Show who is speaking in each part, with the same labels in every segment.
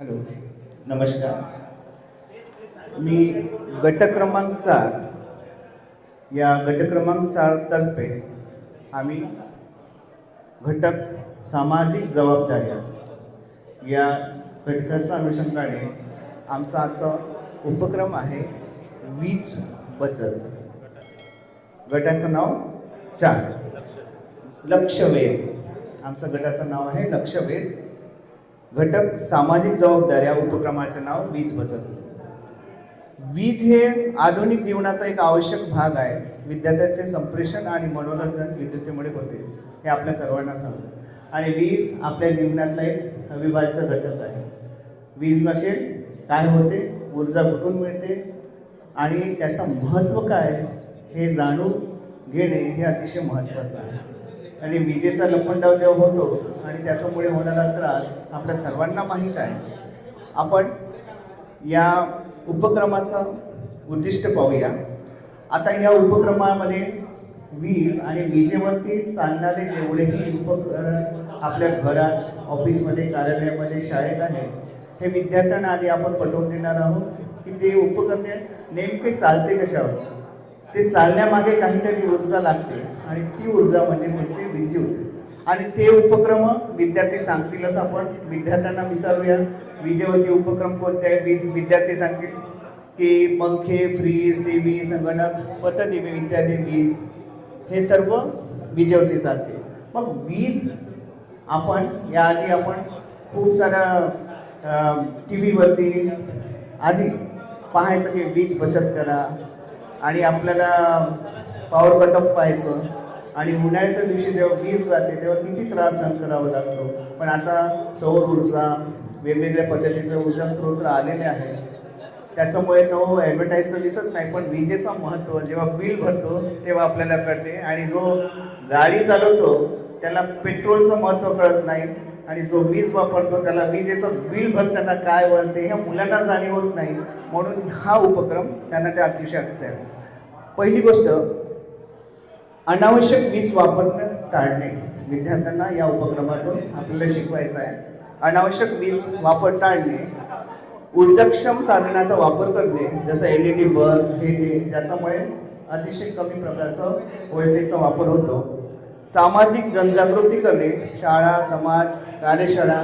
Speaker 1: Hello नमस्कार. मी गट क्रमांक चार या गट क्रमांक आम्ही घटक सामाजिक जबाबदाऱ्या या घटकाच्या अनुषंगाने आमचा आजचा उपक्रम आहे वीज बचत. गटाचं नाव चार. लक्षवेध. आमचं गटाचं नाव आहे लक्षवेध. घटक सामाजिक जबाबदाऱ्या उपक्रमाचे नाव वीज बचत. वीज हे आधुनिक जीवनाचा एक आवश्यक भाग आहे. विद्यार्थ्यांचे संप्रेषण आणि मनोरंजन विद्युतीमुळे होते हे आपल्या सर्वांना सांगतो. आणि वीज आपल्या जीवनातला एक अविभाज्य घटक आहे. वीज नसेल काय होते? ऊर्जा कुठून मिळते? आणि त्याचं महत्त्व काय? हे जाणून घेणे हे अतिशय महत्त्वाचं आहे. आणि विजेचा लपंडाव जेव्हा होतो आणि त्याच्यामुळे होणारा त्रास आपल्या सर्वांना माहीत आहे आपण या उपक्रमाचं उद्दिष्ट पाहूया. आता या उपक्रमामध्ये वीज आणि विजेवरती चालणारे जेवढेही उपकरण आपल्या घरात ऑफिसमध्ये कार्यालयामध्ये शाळेत आहे हे विद्यार्थ्यांना आधी आपण पटवून देणार आहोत की ते उपकरणे नेमके चालते कशावर? ते चालण्यामागे काहीतरी ऊर्जा लागते आणि ती ऊर्जा म्हणजे कोणती? विद्युत. आणि ते उपक्रम विद्यार्थी सांगतीलच आपण. विद्यार्थ्यांना विचारूया विजेवरती उपक्रम कोणते आहे? विद्यार्थी सांगतील की पंखे फ्रीज टी व्ही संगणक पतदिवे इत्यादी वीज हे सर्व विजेवरती चालते. मग वीज आपण याआधी आपण खूप साऱ्या टी व्हीवरती आधी पाहायचं की वीज बचत करा आणि आपल्याला पॉवर कट ऑफ पाहायचं आणि उन्हाळ्याच्या दिवशी जेव्हा वीज जाते तेव्हा किती त्रास सहन करावा लागतो. पण आता सौर ऊर्जा वेगवेगळ्या पद्धतीचे ऊर्जा स्रोत आलेले आहे त्याच्यामुळे तो ॲडव्हर्टाईज तर दिसत नाही पण विजेचं महत्त्व जेव्हा बिल भरतो तेव्हा आपल्याला कळते. आणि जो गाडी चालवतो त्याला पेट्रोलचं महत्त्व कळत नाही. आणि जो वीज वापरतो त्याला विजेचं बिल भरताना काय वळते ह्या मुलांना जाणीव होत नाही. म्हणून हा उपक्रम त्यांना ते अतिशय आहे. पहिली गोष्ट अनावश्यक वीज वापरणं टाळणे. विद्यार्थ्यांना या उपक्रमातून आपल्याला शिकवायचं आहे. अनावश्यक वीज वापर टाळणे ऊर्जाक्षम साधनाचा वापर करणे जसं एल ई डी बल्ब हे ते ज्याच्यामुळे अतिशय कमी प्रकारचा व्होल्टेजचा वापर होतो. सामाजिक जनजागृती करणे शाळा समाज कार्यशाळा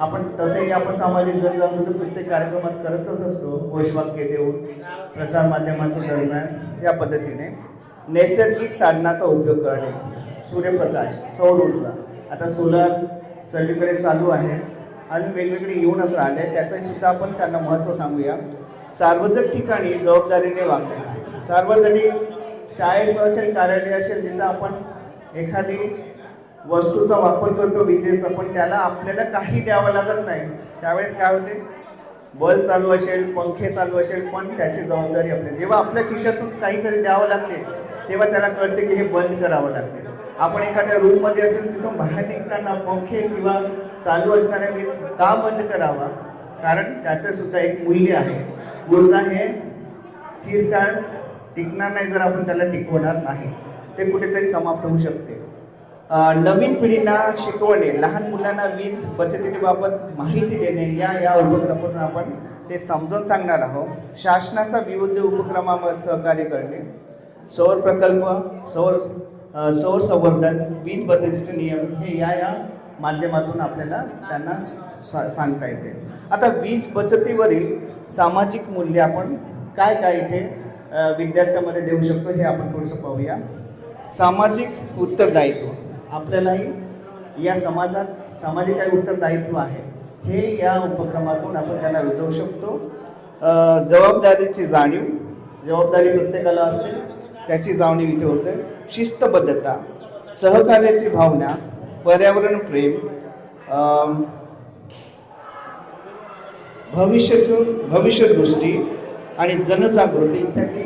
Speaker 1: आपण तसंही आपण सामाजिक जनजागृती प्रत्येक कार्यक्रमात करतच असतो. घोषवाक्य देऊन प्रसारमाध्यमाच्या दरम्यान या पद्धतीने नैसर्गिक साधनाचा उपयोग करणे. सूर्यप्रकाश सौर ऊर्जा. आता सोलर सर्वीकडे चालू आहे आणि वेगवेगळे येऊनच राहिले. त्याचंही सुद्धा आपण त्यांना महत्त्व सांगूया. सार्वजनिक ठिकाणी जबाबदारीने वागणे. सार्वजनिक शाळेचं असेल कार्यालय असेल जिथं आपण एखादी वस्तूचा वापर करतो विजेचा पण त्याला आपल्याला काही द्यावं लागत नाही. त्यावेळेस काय होते? बल्ब चालू असेल पंखे चालू असेल पण त्याची जबाबदारी आपली. जेव्हा आपल्या खिशातून काहीतरी द्यावं लागते तेव्हा त्याला कळते की हे बंद करावं लागते. आपण एखाद्या रूममध्ये असून तिथून बाहेर निघताना पंखे किंवा चालू असणाऱ्या वीज का बंद करावा? कारण त्याचं सुद्धा एक मूल्य आहे. ऊर्जा हे चिरकाळ टिकणार नाही जर आपण त्याला टिकवणार नाही. ते कुठेतरी समाप्त होऊ शकते. नवीन पिढींना शिकवणे लहान मुलांना वीज बचतीबाबत माहिती देणे या या उपक्रमातून आपण ते समजावून सांगणार आहोत. शासनाचा विविध उपक्रमामध्ये सहकार्य करणे सौर प्रकल्प सौर सौर संवर्धन वीज पद्धतीचे नियम हे या या माध्यमातून आपल्याला त्यांना सा- सांगता येते. आता वीज बचतीवरील सामाजिक मूल्य आपण काय काय इथे विद्यार्थ्यांमध्ये विद्यार्थ्यामध्ये देऊ शकतो हे आपण थोडंसं पाहूया. सामाजिक उत्तरदायित्व. आपल्यालाही या समाजात सामाजिक काही उत्तरदायित्व आहे हे या उपक्रमातून आपण त्यांना रुजवू शकतो. जबाबदारीची जाणीव जबाबदारी प्रत्येकाला असते त्याची जाणीव इथे होते. शिस्तबद्धता सहकार्याची भावना पर्यावरण प्रेम अम, भविष्याचं भविष्यदृष्टी आणि जनजागृती इत्यादी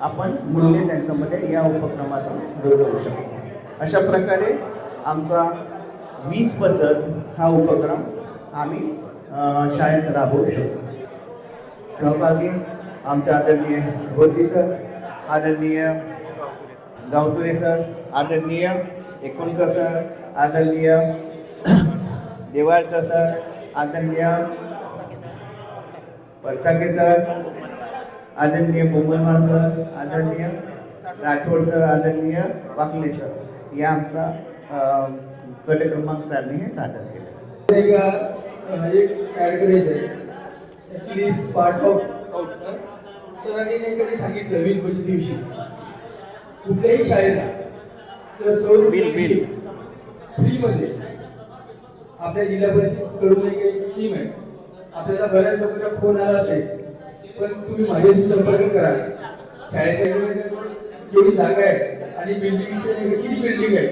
Speaker 1: आपण मूल्य त्यांच्यामध्ये या उपक्रमातून रुजवू शकतो. अशा प्रकारे आमचा वीज बचत हा उपक्रम आम्ही शाळेत राबवू शकतो. सहभागी आमचे आदरणीय भोती सर आदरणीय गावतुरे सर आदरणीय एकोणकर सर आदरणीय देवाळकर सर आदरणीय परसाके सर आदरणीय बोंबलवार सर आदरणीय राठोड सर आदरणीय वाकले सर. या आमचा गट क्रमांक चारने हे सादर केलं
Speaker 2: एक करायचं आहे ॲक्च्युली पार्ट ऑफ आउट सरांनी कधी सांगितलं वीज बचतीविषयी कुठल्याही शाळेला तर सौर. फ्रीमध्ये आपल्या जिल्हा परिषदकडून एक एक स्कीम आहे आपल्याला बऱ्याच लोकांचा फोन आला असेल पण तुम्ही माझ्याशी संपर्क करा शाळेच्या जेवढी जागा आहे आणि बिल्डिंगचे किती बिल्डिंग आहे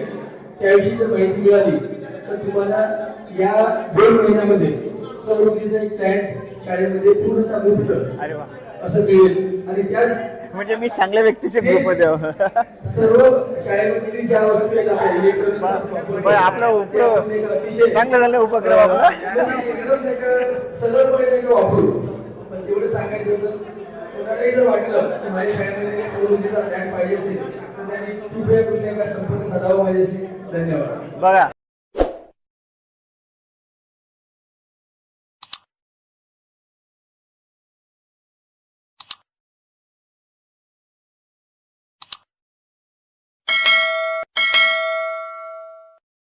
Speaker 2: त्याविषयी जर माहिती मिळाली तर तुम्हाला या दोन महिन्यामध्ये सौरऊर्जेचा एक प्लॅन्ट शाळेमध्ये पूर्णतः मुक्त असं मिळेल. आणि त्या
Speaker 1: म्हणजे मी चांगल्या व्यक्तीच्या ग्रुपमध्ये आहो.
Speaker 2: सर्व शाळेमध्ये ज्या वस्तू
Speaker 1: आपला उपक्रम चांगला झाला उपक्रम.
Speaker 2: सरळपणे वापरू. बस एवढं सांगायचं होतं. कोणालाही जर वाटलं की माझ्या शाळेमध्ये सौरऊर्जेचा प्लॅन पाहिजे असेल त्यांनी कृपया कृपया संपर्क साधावा माझ्याशी धन्यवाद.
Speaker 1: बघा.